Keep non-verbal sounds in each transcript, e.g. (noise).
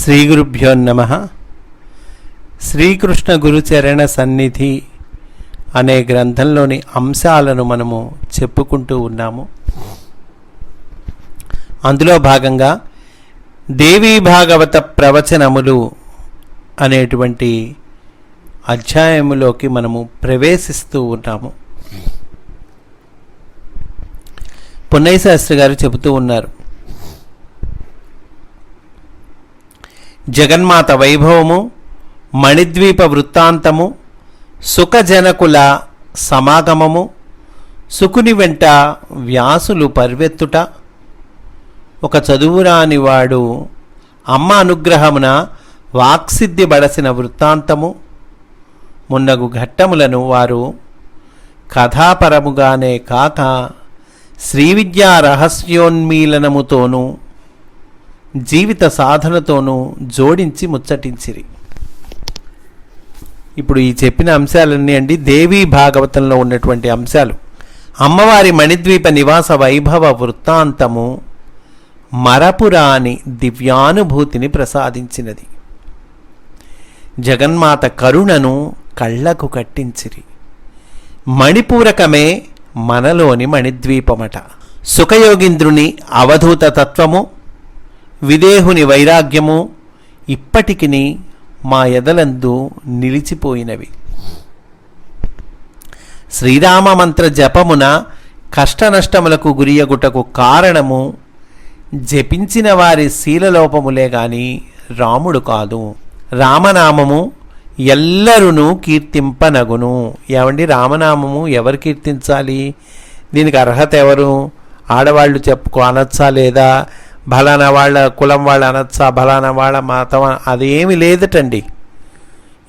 శ్రీ గురుభ్యో నమ. శ్రీకృష్ణ గురుచరణ సన్నిధి అనే గ్రంథంలోని అంశాలను మనము చెప్పుకుంటూ ఉన్నాము. అందులో భాగంగా దేవీ భాగవత ప్రవచనములు అనేటువంటి అధ్యాయములోకి మనము ప్రవేశిస్తూ ఉన్నాము. పున్నయ్య శాస్త్రి గారు చెబుతూ ఉన్నారు. జగన్మాత వైభవము మణిద్వీప వృత్తాంతము సుఖజనకుల సమాగమము సుకుని వెంట వ్యాసులు పరివెత్తుట. ఒక చదువురాని వాడు అమ్మ అనుగ్రహమున వాక్సిద్ధి బడసిన వృత్తాంతము. మున్నగు ఘట్టములను వారు కథాపరముగానే కాక శ్రీవిద్యా రహస్యోన్మీలనముతోనూ జీవిత సాధనతోనూ జోడించి ముచ్చటించిరి. ఇప్పుడు ఈ చెప్పిన అంశాలన్నీ అండి దేవీ భాగవతంలో ఉన్నటువంటి అంశాలు. అమ్మవారి మణిద్వీప నివాస వైభవ వృత్తాంతము మరపురాని దివ్యానుభూతిని ప్రసాదించినది. జగన్మాత కరుణను కళ్ళకు కట్టించిరి. మణిపూరకమే మనలోని మణిద్వీపమట. సుఖయోగింద్రుని అవధూత తత్వము విదేహుని వైరాగ్యము ఇప్పటికిని మా ఎదలందు నిలిచిపోయినవి. శ్రీరామ మంత్ర జపమున కష్టనష్టములకు గురియగుటకు కారణము జపించిన వారి శీలలోపములే గాని రాముడు కాదు. రామనామము ఎల్లరును కీర్తింపనగును. ఏమండి? రామనామము ఎవరు కీర్తించాలి? దీనికి అర్హత ఎవరు? ఆడవాళ్ళు చెప్పుకో అనొచ్చా లేదా? బలానా వాళ్ళ కులం వాళ్ళ అనొచ్చా బలానా వాళ్ళ మాతవ అదేమి లేదటండి.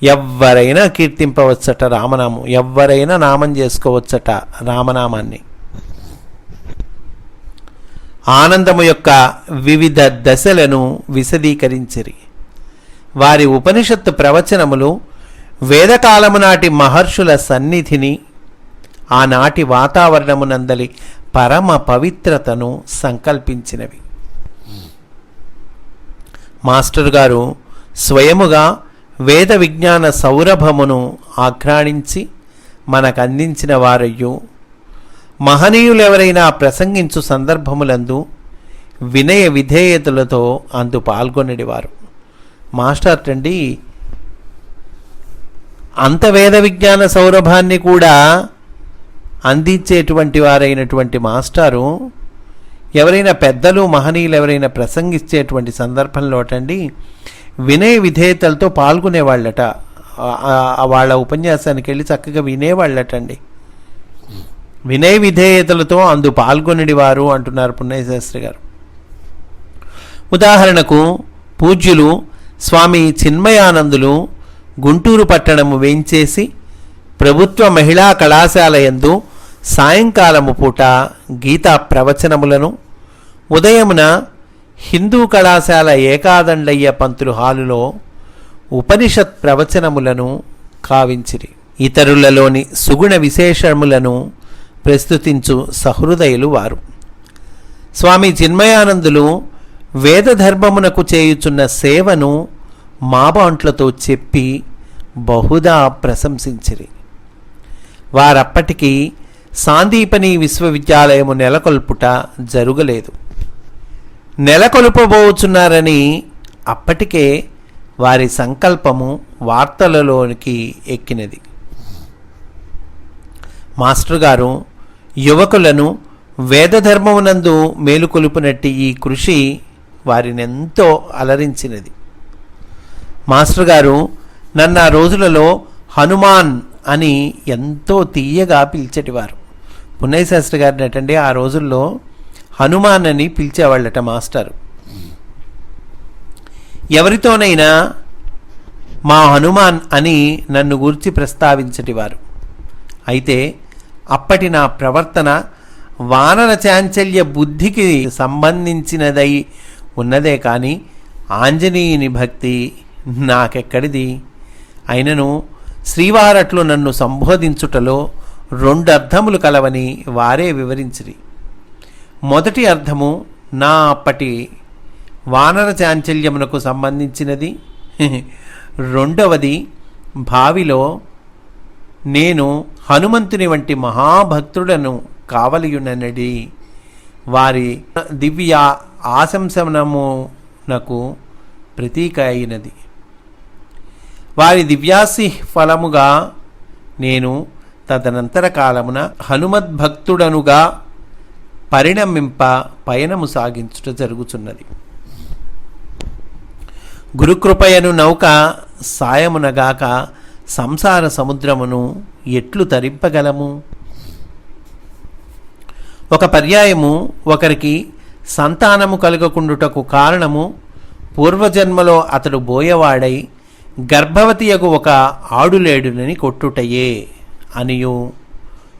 ఎవరైనా కీర్తింపవచ్చట రామనామం ఎవరైనా నామం చేసుకోవచ్చట రామనామాన్ని. ఆనందము యొక్క వివిధ దశలను విశదీకరించిరి. వారి ఉపనిషత్తు ప్రవచనములు వేదకాలము నాటి మహర్షుల సన్నిధిని ఆనాటి వాతావరణమునందలి పరమ పవిత్రతను సంకల్పించినవి. మాస్టర్ గారు స్వయముగా వేద విజ్ఞాన సౌరభమును ఆఘ్రాణించి మనకు అందించిన వారయ్యు. మహనీయులెవరైనా ప్రసంగించు సందర్భములందు వినయ విధేయతలతో అందు పాల్గొనేవారు మాస్టర్ అండి అంత వేద విజ్ఞాన సౌరభాన్ని కూడా అందించేటువంటి వారైనటువంటి మాస్టారు ఎవరైనా పెద్దలు మహనీయులు ఎవరైనా ప్రసంగిస్తేటువంటి సందర్భంలో అటండి. వినయ విధేయతలతో పాల్గొనేవాళ్ళట. వాళ్ళ ఉపన్యాసానికి వెళ్ళి చక్కగా వినేవాళ్ళటండి. వినయ విధేయతలతో అందు పాల్గొనిడి వారు అంటున్నారు పుణ్యశాస్త్రి గారు. ఉదాహరణకు పూజ్యులు స్వామి చిన్మయానందులు గుంటూరు పట్టణము వేయించేసి ప్రభుత్వ మహిళా కళాశాల యందు సాయంకాలము పూట గీతా ప్రవచనములను ఉదయమున హిందూ కళాశాల ఏకాదండయ్య పంతులు హాలులో ఉపనిషత్ ప్రవచనములను కావించిరి. ఇతరులలోని సుగుణ విశేషములను ప్రస్తుతించు సహృదయులు వారు. స్వామి చిన్మయానందులు వేదధర్మమునకు చేయుచున్న సేవను మాబాంట్లతో చెప్పి బహుదా ప్రశంసించిరి. వారప్పటికీ సాందీపని విశ్వవిద్యాలయము నెలకొల్పుట జరుగలేదు. నెలకొల్పబోచున్నారని అప్పటికే వారి సంకల్పము వార్తలలోనికి ఎక్కినది. మాస్టర్ గారు యువకులను వేదధర్మమునందు మేలుకొలుపునట్టి ఈ కృషి వారినెంతో అలరించినది. మాస్టర్ గారు నన్ను ఆ రోజులలో హనుమాన్ అని ఎంతో తీయగా పిలిచేటివారు. పున్నయ్య శాస్త్రి గారిని అటండి ఆ రోజుల్లో హనుమాన్ అని పిలిచేవాళ్ళట మాస్టారు. ఎవరితోనైనా మా హనుమాన్ అని నన్ను గురించి ప్రస్తావించటివారు అయితే అప్పటి నా ప్రవర్తన వానర చాంచల్య బుద్ధికి సంబంధించినదై ఉన్నదే కానీ ఆంజనేయుని భక్తి నాకెక్కడిది? అయినను శ్రీవారట్లు నన్ను సంబోధించుటలో రెండు అర్థములు కలవని వారే వివరించిరి. మొదటి అర్థము నా అప్పటి వానర చాంచల్యమునకు సంబంధించినది. రెండవది భావిలో నేను హనుమంతుని వంటి మహాభక్తుడను కావలియుననడి. వారి దివ్య ఆశంసనమునకు ప్రతీక అయినది. వారి దివ్యాసి ఫలముగా నేను తదనంతర కాలమున హనుమద్భక్తుడనుగా పరిణమింప పయనము సాగించుట జరుగుచున్నది. గురుకృపయను నౌక సాయమునగాక సంసార సముద్రమును ఎట్లు తరింపగలము? ఒక పర్యాయము ఒకరికి సంతానము కలగకుండుటకు కారణము పూర్వజన్మలో అతడు బోయవాడై గర్భవతియకు ఒక ఆడులేడునని కొట్టుటయే. అనియు.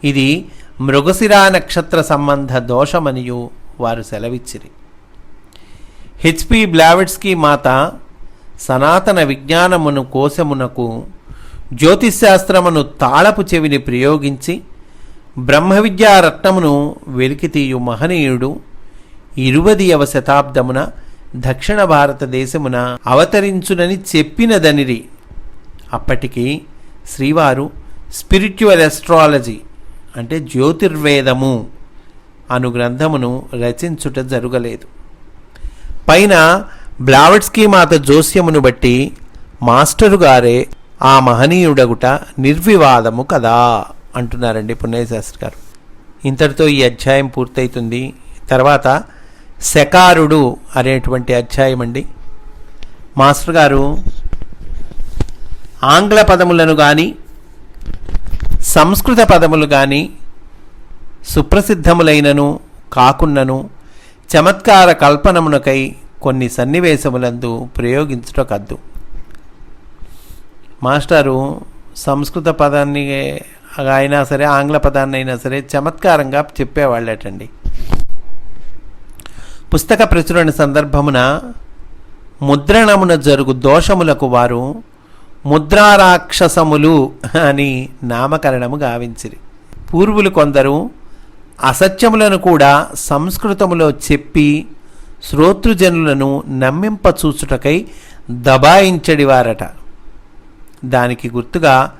ఇది మృగశిరా నక్షత్ర సంబంధ దోషమనియు వారు సెలవిచ్చిరి. హెచ్పి బ్లావెట్స్కీ మాత సనాతన విజ్ఞానమును కోశమునకు జ్యోతిశాస్త్రమును తాళపు చెవిని ప్రయోగించి బ్రహ్మ విద్యా రత్నమును వెలికితీయు మహనీయుడు ఇరువదియవ శతాబ్దమున దక్షిణ భారతదేశమున అవతరించునని చెప్పినదనిరి. అప్పటికి శ్రీవారు స్పిరిచువల్ ఎస్ట్రాలజీ అంటే జ్యోతిర్వేదము అను గ్రంథమును రచించుట జరగలేదు. పైన బ్లావెట్స్కీ మాత జోస్యమును బట్టి మాస్టరు గారే ఆ మహనీయుడగుట నిర్వివాదము కదా అంటున్నారండి పుణ్యశాస్త్రి గారు ఇంతటితో ఈ అధ్యాయం పూర్తయితుంది. తర్వాత శకారుడు అనేటువంటి అధ్యాయం అండి. మాస్టర్ గారు ఆంగ్ల పదములను కానీ సంస్కృత పదములు కానీ సుప్రసిద్ధములైనను కాకున్నను చమత్కార కల్పనమునకై కొన్ని సన్నివేశములందు ప్రయోగించుటకద్దు. మాస్టారు సంస్కృత పదాన్ని అయినా సరే ఆంగ్ల పదాన్ని అయినా సరే చమత్కారంగా చెప్పేవాళ్ళటండి. పుస్తక ప్రచురణ సందర్భమున ముద్రణమున జరుగు దోషములకు వారు ముద్రారాక్షసములు అని నామకరణము గావించిరి. పూర్వులు కొందరు అసత్యములను కూడా సంస్కృతములో చెప్పి శ్రోతృజనులను నమ్మింపచూచుటకై దబాయించడివారట. దానికి గుర్తుగా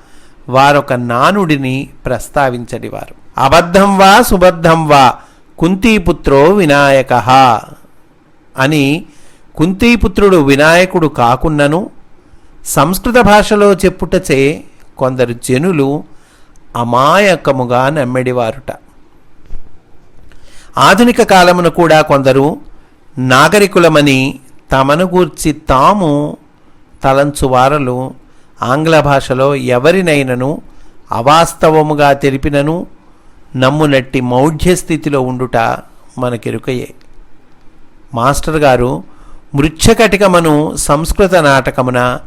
వారొక నానుడిని ప్రస్తావించడివారు. అబద్ధం వా సుబద్ధం వా కుంతీపుత్రో వినాయక అని కుంతీపుత్రుడు వినాయకుడు కాకున్నను సంస్కృత భాషలో చెప్పుటచే కొందరు జనులు అమాయకముగా నమ్మెడివారుట. ఆధునిక కాలమున కూడా కొందరు నాగరికులమని తమను గూర్చి తాము తలంచువారలు ఆంగ్ల భాషలో ఎవరినైనను అవాస్తవముగా తెలిపినను నమ్మునట్టి మౌఢ్యస్థితిలో ఉండుట మనకెరుకయే. మాస్టర్ గారు మృచ్ఛకటికమను సంస్కృత నాటకమున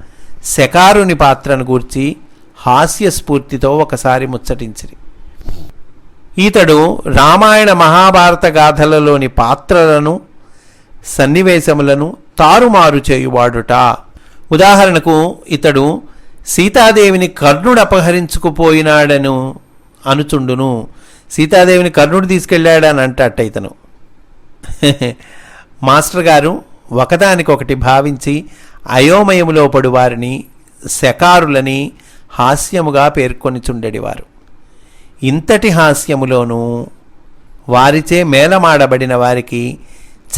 శకారుని పాత్రను గూర్చి హాస్యస్ఫూర్తితో ఒకసారి ముచ్చటించిరి. ఈతడు రామాయణ మహాభారత గాథలలోని పాత్రలను సన్నివేశములను తారుమారు చేయువాడుట. ఉదాహరణకు ఇతడు సీతాదేవిని కర్ణుడు అపహరించుకుపోయినాడను అనుచుండును. సీతాదేవిని కర్ణుడు తీసుకెళ్ళాడని అంటట ఇతను (laughs) మాస్టర్ గారు ఒకదానికొకటి భావించి అయోమయములో పడువారిని శకారులని హాస్యముగా పేర్కొనిచుండెడివారు. ఇంతటి హాస్యములోనూ వారిచే మేలమాడబడిన వారికి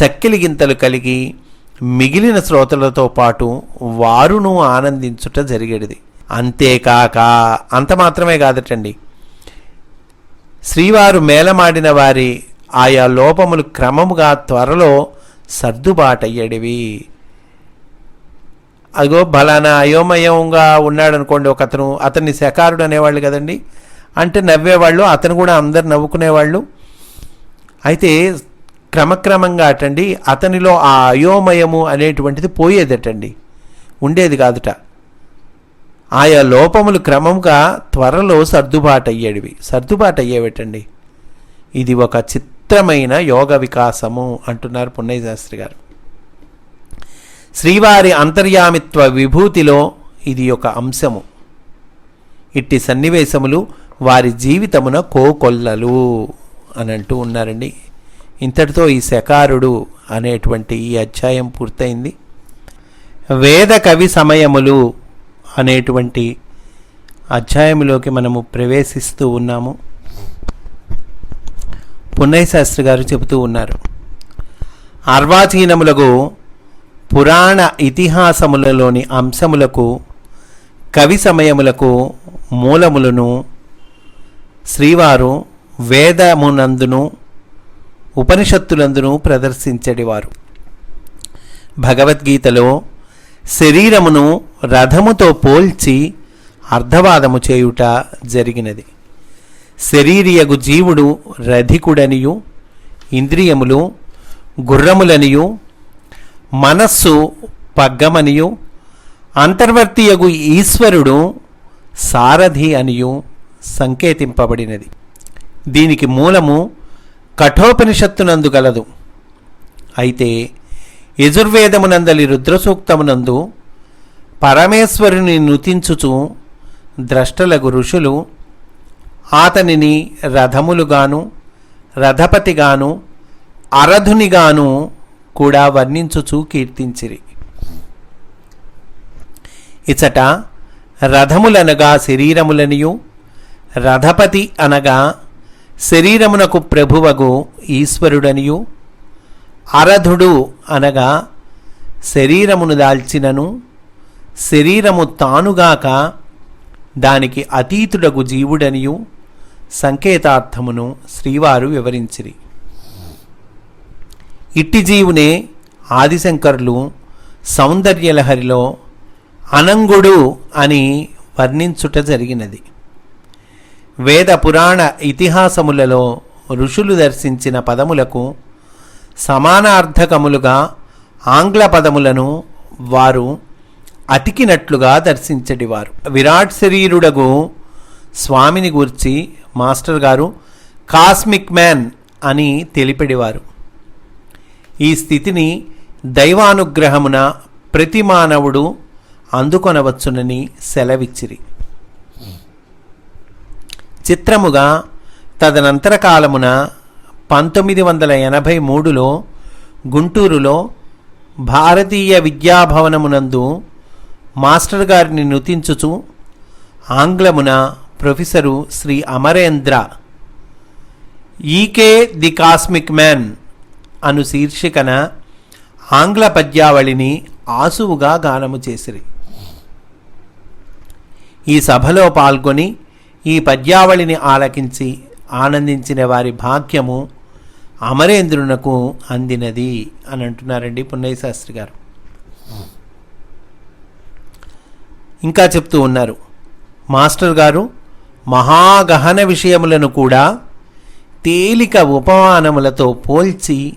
చక్కిలి గింతలు కలిగి మిగిలిన శ్రోతలతో పాటు వారును ఆనందించుట జరిగేది అంతేకాక అంత మాత్రమే కాదటండి. శ్రీవారు మేలమాడిన వారి ఆయా లోపములు క్రమముగా త్వరలో సర్దుబాటయ్యేడివి. అదిగో బలానా అయోమయంగా ఉన్నాడు అనుకోండి ఒక అతను అతన్ని శకారుడు అనేవాళ్ళు కదండి. అంటే నవ్వేవాళ్ళు అతను కూడా అందరు నవ్వుకునేవాళ్ళు. అయితే క్రమక్రమంగా అటండి అతనిలో ఆ అయోమయము అనేటువంటిది పోయేదటండి. ఉండేది కాదుట. ఆయా లోపములు క్రమంగా త్వరలో సర్దుబాటు అయ్యేవి సర్దుబాటు అయ్యేవిటండి ఇది ఒక చిత్రమైన యోగ వికాసము అంటున్నారు పున్నయ్య శాస్త్రి గారు. శ్రీవారి అంతర్యామిత్వ విభూతిలో ఇది ఒక అంశము. ఇట్టి సన్నివేశములు వారి జీవితమున కోకొల్లలు అని అంటూ ఉన్నారండి. ఇంతటితో ఈ శకారుడు అనేటువంటి ఈ అధ్యాయం పూర్తయింది. వేద కవి సమయములు అనేటువంటి అధ్యాయంలోకి మనము ప్రవేశిస్తూ ఉన్నాము. పున్నయ్య శాస్త్రి గారు చెబుతూ ఉన్నారు. అర్వాచీనములకు పురాణ ఇతిహాసములలోని అంశములకు కవి సమయములకు మూలములను శ్రీవారు వేదమునందును ఉపనిషత్తులందును ప్రదర్శించడివారు భగవద్గీతలో శరీరమును రథముతో పోల్చి అర్ధవాదము చేయుట జరిగినది. శరీరియగు జీవుడు రధికుడనియు ఇంద్రియములు గుర్రములనియు మనస్సు పగ్గమనియు అంతర్వర్తియగు ఈశ్వరుడు సారథి అనియు సంకేతింపబడినది. దీనికి మూలము కఠోపనిషత్తునందు గలదు. అయితే యజుర్వేదమునందలి రుద్రసూక్తమునందు పరమేశ్వరుని నుతించుచు ద్రష్టలగు ఋషులు ఆతనిని రథములుగాను రథపతిగాను అరధునిగాను కూడా వర్ణించుచు కీర్తించిరి. ఇచట రథములనగా శరీరములనియు రథపతి అనగా శరీరమునకు ప్రభువగు ఈశ్వరుడనియు అరధుడు అనగా శరీరమును దాల్చినను శరీరము తానుగాక దానికి అతీతుడగు జీవుడనియు సంకేతార్థమును శ్రీవారు వివరించిరి. ఇట్టి జీవునే ఆదిశంకరులు సౌందర్యలహరిలో అనంగుడు అని వర్ణించుట జరిగినది. వేద పురాణ ఇతిహాసములలో ఋషులు దర్శించిన పదములకు సమానార్థకములుగా ఆంగ్ల పదములను వారు అతికినట్లుగా దర్శించడివారు. విరాట్ శరీరుడగు స్వామిని గూర్చి మాస్టర్ గారు కాస్మిక్ మ్యాన్ అని తెలిపెడివారు. ఈ స్థితిని దైవానుగ్రహమున ప్రతి మానవుడు అందుకొనవచ్చునని సెలవిచ్చిరి. చిత్రముగా తదనంతర కాలమున పంతొమ్మిది వందల ఎనభై మూడులో గుంటూరులో భారతీయ విద్యాభవనమునందు మాస్టర్ గారిని నుతించుచు ఆంగ్లమున ప్రొఫెసరు శ్రీ అమరేంద్ర ఈకే ది కాస్మిక్ మ్యాన్ అను శీర్షికన ఆంగ్ల పద్యావళిని ఆసువుగా గానము చేసిరి. ఈ సభలో పాల్గొని ఈ పద్యావళిని ఆలకించి ఆనందించిన వారి భాగ్యము అమరేంద్రునకు అందినది అని అంటున్నారండి పున్నయ్య శాస్త్రి గారు. ఇంకా చెప్తూ ఉన్నారు. మాస్టర్ గారు మహాగహన విషయములను కూడా తేలిక ఉపమానములతో పోల్చి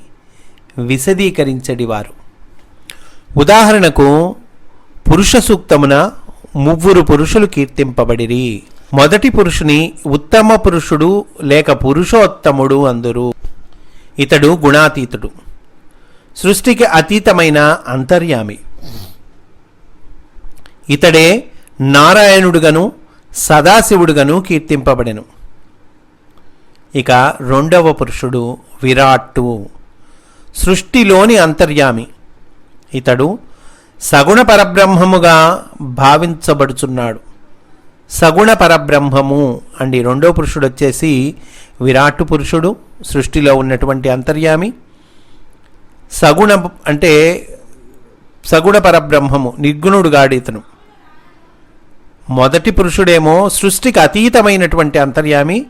విశదీకరించడివారు. ఉదాహరణకు పురుష సూక్తమున ముగ్గురు పురుషులు కీర్తింపబడిరి. మొదటి పురుషుని ఉత్తమ పురుషుడు లేక పురుషోత్తముడు అందురు. ఇతడు గుణాతీతుడు. సృష్టికి అతీతమైన అంతర్యామి. ఇతడే నారాయణుడుగను సదాశివుడుగను కీర్తింపబడెను. ఇక రెండవ పురుషుడు విరాట్టు. సృష్టిలోని అంతర్యామి. ఇతడు సగుణ పరబ్రహ్మముగా భావించబడుచున్నాడు. సగుణ పరబ్రహ్మము అండి రెండో పురుషుడు వచ్చేసి విరాట్ పురుషుడు సృష్టిలో ఉన్నటువంటి అంతర్యామి. సగుణ అంటే సగుణ పరబ్రహ్మము నిర్గుణుడు గాడితను మొదటి పురుషుడేమో సృష్టికి అతీతమైనటువంటి అంతర్యామి.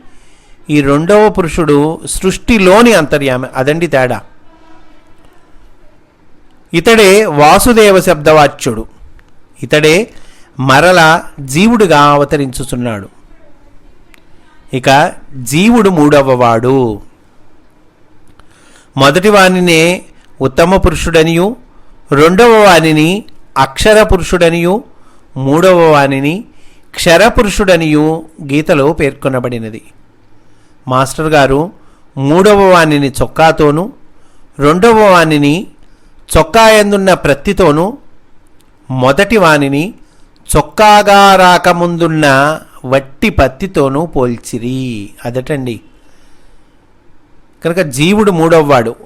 ఈ రెండవ పురుషుడు సృష్టిలోని అంతర్యామి అదండి తేడా. ఇతడే వాసుదేవ శబ్దవాచ్యుడు ఇతడే మరల జీవుడుగా అవతరించుచున్నాడు. ఇక జీవుడు మూడవవాడు. మొదటి వానినే ఉత్తమ పురుషుడనియు రెండవ వానిని అక్షర పురుషుడనియు మూడవ వానిని క్షరపురుషుడనియు గీతలో పేర్కొనబడినది. మాస్టర్ గారు మూడవ వానిని చొక్కాతోనూ రెండవ వానిని చొక్కా ఎందున్న ప్రత్తితోనూ మొదటి వానిని చొక్కాగా రాకముందున్న వట్టి పత్తితోనూ పోల్చిరి. అదటండి. కనుక జీవుడు మూడవవాడు.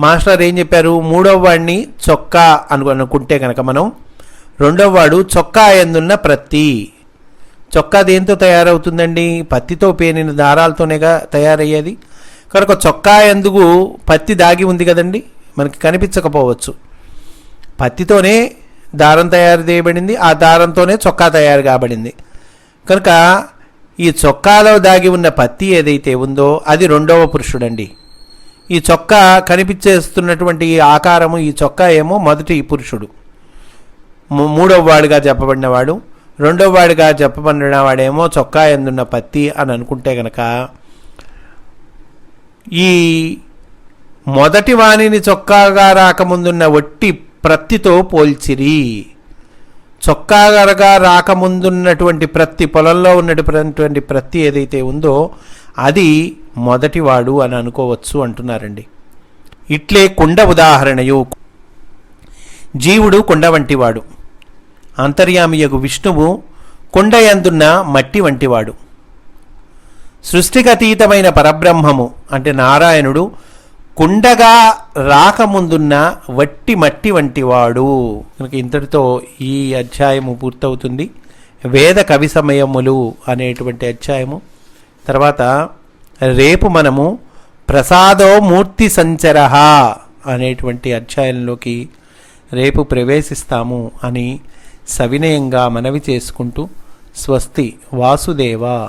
మాస్టర్ ఏం చెప్పారు? మూడవవాడిని చొక్కా అను అనుకుంటే కనుక మనం రెండవ వాడు చొక్కా ఎందున్న ప్రత్తి. చొక్కా దేంతో తయారవుతుందండి? పత్తితో పేనిన దారాలతోనేగా తయారయ్యేది. కనుక చొక్కా ఎందుకు పత్తి దాగి ఉంది కదండి? మనకి కనిపించకపోవచ్చు. పత్తితోనే దారం తయారు చేయబడింది ఆ దారంతోనే చొక్కా తయారు కాబడింది. కనుక ఈ చొక్కాలో దాగి ఉన్న పత్తి ఏదైతే ఉందో అది రెండవ పురుషుడండి. ఈ చొక్కా కనిపించేస్తున్నటువంటి ఈ ఆకారము ఈ చొక్కా ఏమో మొదటి పురుషుడు. మూడవ వాడుగా చెప్పబడినవాడు రెండవ వాడిగా చెప్పబడిన వాడేమో చొక్కా ఎందున్న పత్తి అని అనుకుంటే గనక ఈ మొదటి వాణిని చొక్కాగా రాకముందున్న వట్టి ప్రత్తితో పోల్చిరి. చొక్కాగా రాకముందున్నటువంటి ప్రత్తి పొలంలో ఉన్నటువంటి ప్రత్తి ఏదైతే ఉందో అది మొదటివాడు అని అనుకోవచ్చు అంటున్నారండి. ఇట్లే కుండ ఉదాహరణయు. జీవుడు కుండ వంటివాడు. అంతర్యామియగు విష్ణువు కొండయందున్న మట్టి వంటివాడు. సృష్టికతీతమైన పరబ్రహ్మము అంటే నారాయణుడు కుండగా రాకముందున్న వట్టి మట్టి వంటివాడు కనుక ఇంతటితో ఈ అధ్యాయము పూర్తవుతుంది. వేద కవి సమయములు అనేటువంటి అధ్యాయము. తర్వాత రేపు మనము ప్రసాదో మూర్తి సంచరహ అనేటువంటి అధ్యాయంలోకి రేపు ప్రవేశిస్తాము అని సవినయంగా మనవి చేసుకుంటూ స్వస్తి వాసుదేవ.